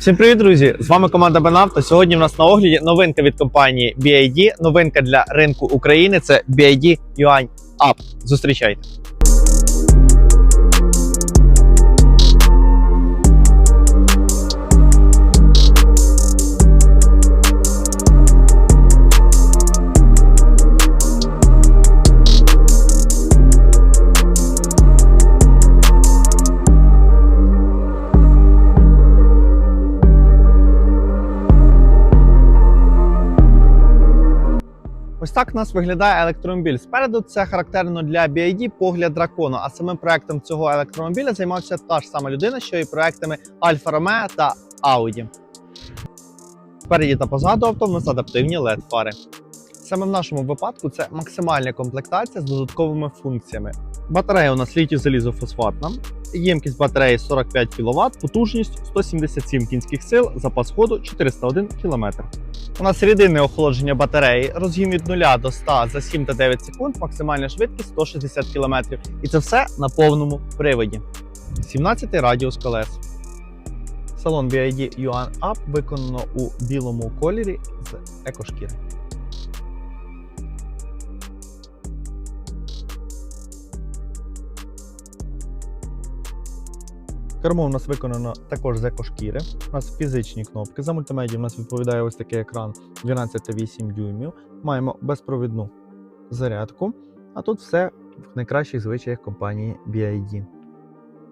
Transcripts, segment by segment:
Всім привіт, друзі! З вами команда Бенавто. Сьогодні в нас на огляді новинка від компанії BID. Новинка для ринку України це BID Yuan Up. Зустрічайте. Ось так у нас виглядає електромобіль. Спереду це характерно для BID погляд дракону. А самим проектом цього електромобіля займався та ж сама людина, що і проектами Alfa Romeo та Audi. Спереді та позаду авто в нас адаптивні led фари. Саме в нашому випадку це максимальна комплектація з додатковими функціями. Батарея у нас літій залізофосфатна, ємкість батареї 45 кВт, потужність 177 кінських сил, запас ходу 401 км. У нас рідинне охолодження батареї, розгін від 0 до 100 за 7 та 9 секунд, максимальна швидкість 160 км. І це все на повному приводі. 17 радіус колес. Салон BID Yuan Up виконано у білому кольорі з екошкіри. Кермо у нас виконано також з екошкіри. У нас фізичні кнопки. За мультимедією у нас відповідає ось такий екран 12,8 дюймів. Маємо безпровідну зарядку. А тут все в найкращих звичаях компанії BID.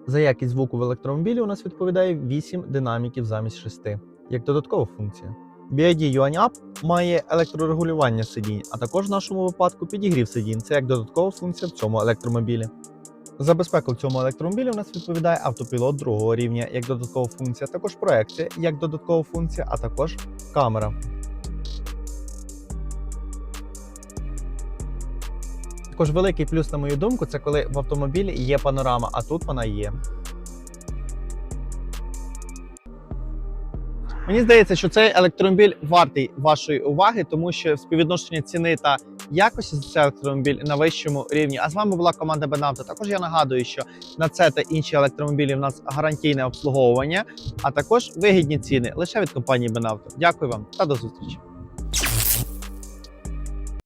За якість звуку в електромобілі у нас відповідає 8 динаміків замість 6, як додаткова функція. BID Yuan Up має електрорегулювання сидінь, а також в нашому випадку підігрів сидінь. Це як додаткова функція в цьому електромобілі. За безпеку в цьому електромобілі у нас відповідає автопілот другого рівня як додаткова функція, також проекція як додаткова функція, а також камера. Також великий плюс, на мою думку, це коли в автомобілі є панорама, а тут вона є. Мені здається, що цей електромобіль вартий вашої уваги, тому що співвідношення ціни та якості за цей електромобіль на вищому рівні. А з вами була команда Бенавто. Також я нагадую, що на це та інші електромобілі в нас гарантійне обслуговування, а також вигідні ціни лише від компанії Бенавто. Дякую вам та до зустрічі.